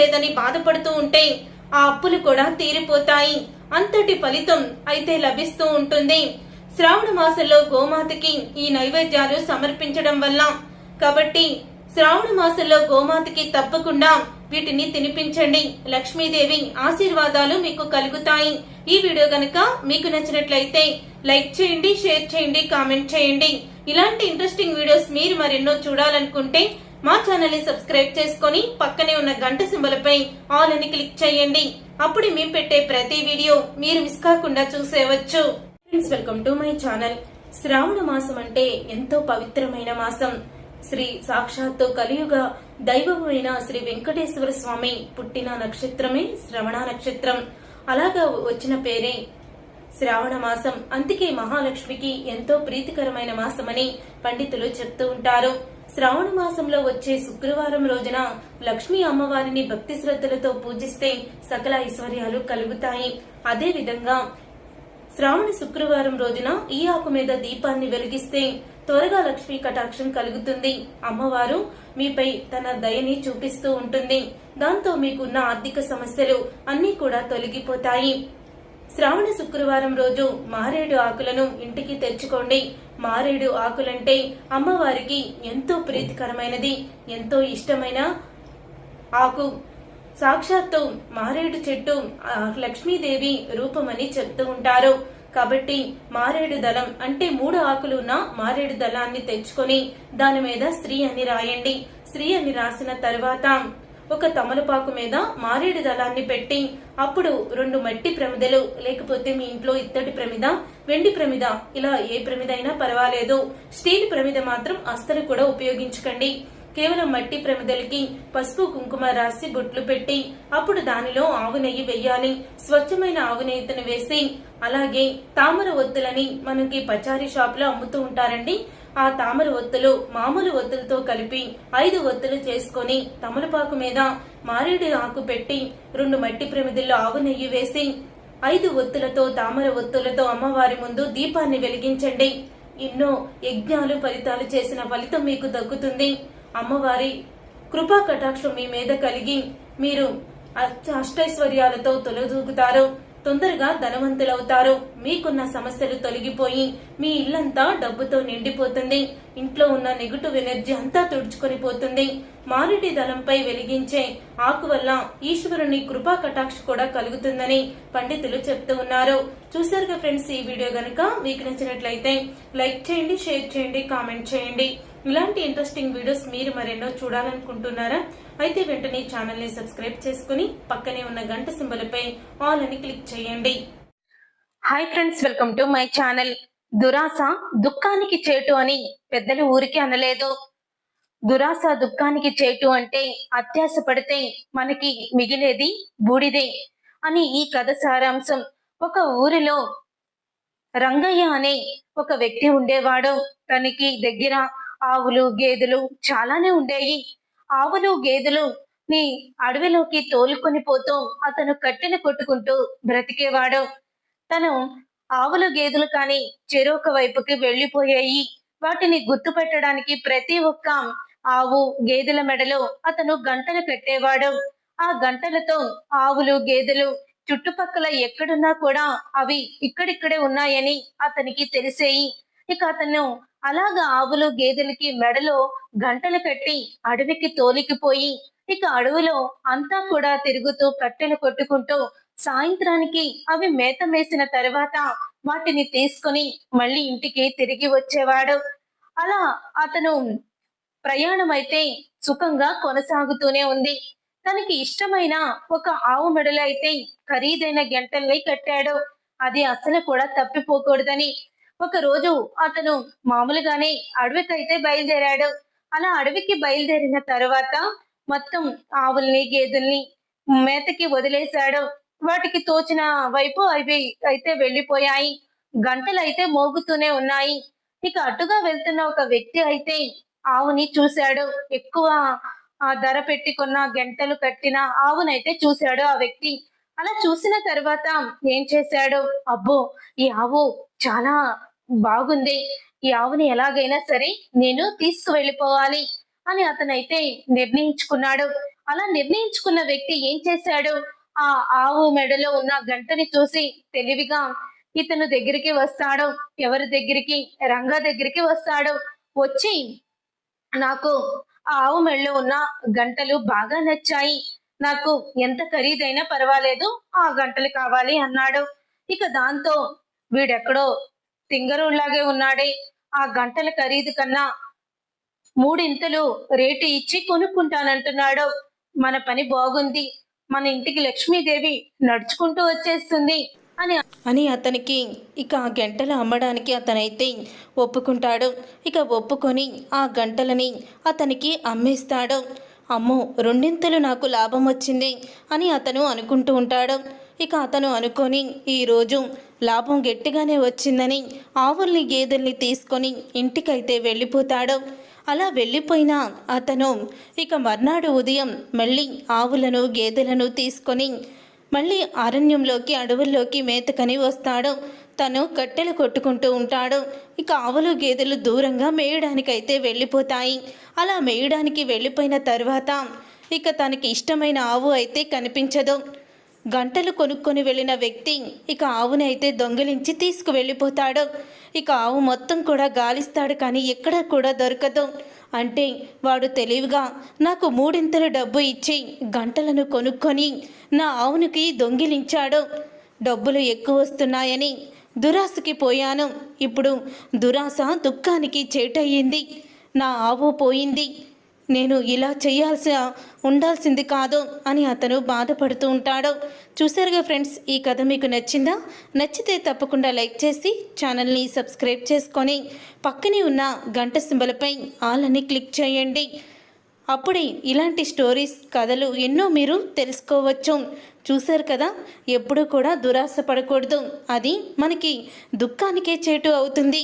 లేదని బాధపడుతూ ఉంటే ఆ అప్పులు కూడా తీరిపోతాయి. అంతటి ఫలితం అయితే లభిస్తూ ఉంటుంది. శ్రావణ మాసంలో గోమాతకి ఈ నైవేద్యాలు సమర్పించడం వల్ల కాబట్టి శ్రావణ మాసంలో గోమాతకి తప్పకుండా వీటిని తినిపించండి. లక్ష్మీదేవి ఆశీర్వాదాలు మీకు కలుగుతాయి. ఈ వీడియో గనక మీకు నచ్చినట్లయితే లైక్ చేయండి షేర్ చేయండి కామెంట్ చేయండి. ఇలాంటి ఇంట్రెస్టింగ్ వీడియోస్ మీరు మరెన్నో చూడాలనుకుంటే మా ఛానల్ని సబ్స్క్రైబ్ చేసుకొని పక్కనే ఉన్న గంట సింబలపై ఆల్ అని క్లిక్ చేయండి. అప్పుడు మేము పెట్టే ప్రతి వీడియో మీరు మిస్ కాకుండా చూసేవచ్చు. Friends welcome to my channel శ్రావణ మాసం అంటే ఎంతో పవిత్రమైన మాసం. శ్రీ సాక్షాత్తు కలియుగ దైవమైన శ్రీ వెంకటేశ్వర స్వామి పుట్టిన నక్షత్రమే శ్రవణ నక్షత్రం. అలాగా వచ్చిన పేరే శ్రావణ మాసం అందుకే మహాలక్ష్మికి ఎంతో ప్రీతికరమైన మాసమని పండితులు చెప్తూ ఉంటారు. శ్రావణ మాసంలో వచ్చే శుక్రవారం రోజున లక్ష్మీ అమ్మవారిని భక్తి శ్రద్ధలతో పూజిస్తే సకల ఐశ్వర్యాలు కలుగుతాయి. అదే విధంగా శ్రావణ శుక్రవారం రోజున ఈ ఆకు మీద దీపాన్ని వెలిగిస్తే త్వరగా లక్ష్మీ కటాక్షం కలుగుతుంది. అమ్మవారు మీపై తన దయని చూపిస్తూ ఉంటుంది. దాంతో మీకున్న ఆర్థిక సమస్యలు అన్నీ కూడా తొలగిపోతాయి. శ్రావణ శుక్రవారం రోజు మారేడు ఆకులను ఇంటికి తెచ్చుకోండి. మారేడు ఆకులంటే అమ్మవారికి ఎంతో ప్రీతికరమైనది ఎంతో ఇష్టమైన ఆకు. సాక్షాత్తు మారేడు చెట్టు లక్ష్మీదేవి రూపమని చెప్తూ ఉంటారు. కాబట్టి మారేడు దళం అంటే మూడు ఆకులు ఉన్న మారేడు దళాన్ని తెచ్చుకొని దాని మీద స్త్రీ అని రాయండి. స్త్రీ అని రాసిన తర్వాత ఒక తమలపాకు మీద మారేడు దళాన్ని పెట్టి అప్పుడు రెండు మట్టి ప్రమిదలు లేకపోతే మీ ఇంట్లో ఇత్తడి ప్రమిద వెండి ప్రమిద ఇలా ఏ ప్రమిద అయినా పర్వాలేదు. స్టీల్ ప్రమిద మాత్రం అస్సలు కూడా ఉపయోగించకండి. కేవలం మట్టి ప్రమిదలకి పసుపు కుంకుమ రాసి బొట్లు పెట్టి అప్పుడు దానిలో ఆవు నెయ్యి వెయ్యాలి స్వచ్ఛమైన ఆవు నెయ్యితను వేసి అలాగే తామర ఒత్తులని మనకి పచారీ షాప్లో అమ్ముతూ ఉంటారండి. ఆ తామర ఒత్తులు మామూలు ఒత్తులతో కలిపి ఐదు ఒత్తులు చేసుకొని తమలపాకు మీద మారేడు ఆకు పెట్టి రెండు మట్టి ప్రమిదిల్లో ఆవు నెయ్యి వేసి ఐదు ఒత్తులతో తామర ఒత్తులతో అమ్మవారి ముందు దీపాన్ని వెలిగించండి. ఎన్నో యజ్ఞాలు ఫలితాలు చేసిన ఫలితం మీకు దక్కుతుంది. అమ్మవారి కృపా కటాక్షం మీ మీద కలిగి మీరు అష్టైశ్వర్యాలతో తొలదూగుతారు తొందరగా ధనవంతులవుతారు. మీకున్న సమస్యలు తొలగిపోయి మీ ఇల్లంతా డబ్బుతో నిండిపోతుంది. ఇంట్లో ఉన్న నెగటివ్ ఎనర్జీ అంతా తుడుచుకొని పోతుంది. మారుటి దళంపై వెలిగించే ఆకు వల్ల ఈశ్వరుని కృపా కటాక్ష కూడా కలుగుతుందని పండితులు చెప్తూ ఉన్నారు. చూసారుగా ఫ్రెండ్స్ ఈ వీడియో గనుక మీకు నచ్చినట్లయితే లైక్ చేయండి షేర్ చేయండి కామెంట్ చేయండి. ఇలాంటి ఇంట్రెస్టింగ్ వీడియోస్ మీరు మరెన్నో చూడాలనుకుంటున్నారా? అయితే వెంటనే ఛానల్ని సబ్స్క్రైబ్ చేసుకుని పక్కనే ఉన్న గంట సింబలపై ఆల్ అని క్లిక్ చేయండి. Hi friends welcome to my channel దురాశ దుఃఖానికి చేటు అని పెద్దలు ఊరికి అనలేదు. దురాశ దుఃఖానికి చేటు అంటే అత్యాశ పడితే మనకి మిగిలేది బూడిదే అని ఈ కథ సారాంశం. ఒక ఊరిలో రంగయ్య అనే ఒక వ్యక్తి ఉండేవాడు. తనకి దగ్గర ఆవులు గేదెలు చాలానే ఉండేవి ఆవులు గేదెలు ని అడవిలోకి తోలుకొని పోతూ అతను కట్టెలు కొట్టుకుంటూ బ్రతికేవాడు. తను ఆవులు గేదెలు కానీ చెరొక వైపుకి వెళ్ళిపోయాయి వాటిని గుర్తుపెట్టడానికి ప్రతి ఒక్క ఆవు గేదెల మెడలో అతను గంటలు కట్టేవాడు. ఆ గంటలతో ఆవులు గేదెలు చుట్టుపక్కల ఎక్కడున్నా కూడా అవి ఇక్కడిక్కడే ఉన్నాయని అతనికి తెలిసేయి. ఇక అతను అలాగా ఆవులు గేదెలకి మెడలో గంటలు కట్టి అడవికి తోలికిపోయి ఇక అడవిలో అంతా కూడా తిరుగుతూ కట్టెలు కొట్టుకుంటూ సాయంత్రానికి అవి మేత మేసిన తర్వాత వాటిని తీసుకొని మళ్ళీ ఇంటికి తిరిగి వచ్చేవాడు. అలా అతను ప్రయాణం అయితే సుఖంగా కొనసాగుతూనే ఉంది. తనకి ఇష్టమైన ఒక ఆవు మెడలో అయితే ఖరీదైన గంటల్ని కట్టాడు. అది అసలు కూడా తప్పిపోకూడదని ఒక రోజు అతను మామూలుగానే అడవికైతే బయలుదేరాడు. అలా అడవికి బయలుదేరిన తర్వాత మొత్తం ఆవుల్ని గేదెల్ని మేతకి వదిలేశాడు. వాటికి తోచిన వైపు అవి అయితే వెళ్ళిపోయాయి. గంటలు అయితే మోగుతూనే ఉన్నాయి. ఇక అటుగా వెళ్తున్న ఒక వ్యక్తి అయితే ఆవుని చూశాడు. ఎక్కువ ఆ ధర పెట్టుకున్న గంటలు కట్టిన ఆవునైతే చూశాడు ఆ వ్యక్తి. అలా చూసిన తర్వాత ఏం చేశాడు? అబ్బో ఈ ఆవు చాలా బాగుంది. ఈ ఆవుని ఎలాగైనా సరే నేను తీసుకువెళ్ళిపోవాలి అని అతనైతే నిర్ణయించుకున్నాడు. అలా నిర్ణయించుకున్న వ్యక్తి ఏం చేశాడు? ఆ ఆవు మెడలో ఉన్న గంటని చూసి తెలివిగా ఇతను దగ్గరికి వస్తాడు. ఎవరి దగ్గరికి? రంగా దగ్గరికి వస్తాడు. వచ్చి నాకు ఆ ఆవు మెడలో ఉన్న గంటలు బాగా నచ్చాయి. నాకు ఎంత ఖరీదైనా పర్వాలేదు. ఆ గంటలు కావాలి అన్నాడు. ఇక దాంతో వీడెక్కడో తింగరులాగే ఉన్నాడే. ఆ గంటల ఖరీదు కన్నా మూడింతలు రేటు ఇచ్చి కొనుక్కుంటానంటున్నాడు. మన పని బాగుంది. మన ఇంటికి లక్ష్మీదేవి నడుచుకుంటూ వచ్చేస్తుంది అని అని అతనికి ఇక ఆ గంటలు అమ్మడానికి అతనైతే ఒప్పుకుంటాడు. ఇక ఒప్పుకొని ఆ గంటలని అతనికి అమ్మేస్తాడు. అమ్మో రెండింతలు నాకు లాభం వచ్చింది అని అతను అనుకుంటూ ఉంటాడు. ఇక అతను అనుకొని ఈరోజు లాభం గట్టిగానే వచ్చిందని ఆవుల్ని గేదెల్ని తీసుకొని ఇంటికైతే వెళ్ళిపోతాడు. అలా వెళ్ళిపోయిన అతను ఇక మర్నాడు ఉదయం మళ్ళీ ఆవులను గేదెలను తీసుకొని మళ్ళీ అరణ్యంలోకి అడవుల్లోకి మేతకని వస్తాడు. తను కట్టెలు కొట్టుకుంటూ ఉంటాడు. ఇక ఆవులు గేదెలు దూరంగా మేయడానికైతే వెళ్ళిపోతాయి. అలా మేయడానికి వెళ్ళిపోయిన తర్వాత ఇక తనకి ఇష్టమైన ఆవు అయితే కనిపించదు. గంటలు కొనుక్కొని వెళ్ళిన వ్యక్తి ఇక ఆవునైతే దొంగిలించి తీసుకువెళ్ళిపోతాడు. ఇక ఆవు మొత్తం కూడా గాలిస్తాడు కానీ ఎక్కడ కూడా దొరకదు. అంటే వాడు తెలివిగా నాకు మూడింతల డబ్బు ఇచ్చి గంటలను కొనుక్కొని నా ఆవునికి దొంగిలించాడు. డబ్బులు ఎక్కువ వస్తున్నాయని దురాశకి పోయాను. ఇప్పుడు దురాశ దుఃఖానికి చేటయ్యింది. నా ఆవు పోయింది. నేను ఇలా చేయాల్సి ఉండాల్సింది కాదు అని అతను బాధపడుతూ ఉంటాడు. చూసారుగా ఫ్రెండ్స్ ఈ కథ మీకు నచ్చిందా? నచ్చితే తప్పకుండా లైక్ చేసి ఛానల్ని సబ్స్క్రైబ్ చేసుకొని పక్కనే ఉన్న గంట సింబలపై ఆల్ అని క్లిక్ చేయండి. అప్పుడే ఇలాంటి స్టోరీస్ కథలు ఎన్నో మీరు తెలుసుకోవచ్చు. చూశారు కదా ఎప్పుడూ కూడా దురాశ పడకూడదు. అది మనకి దుఃఖానికే చేటు అవుతుంది.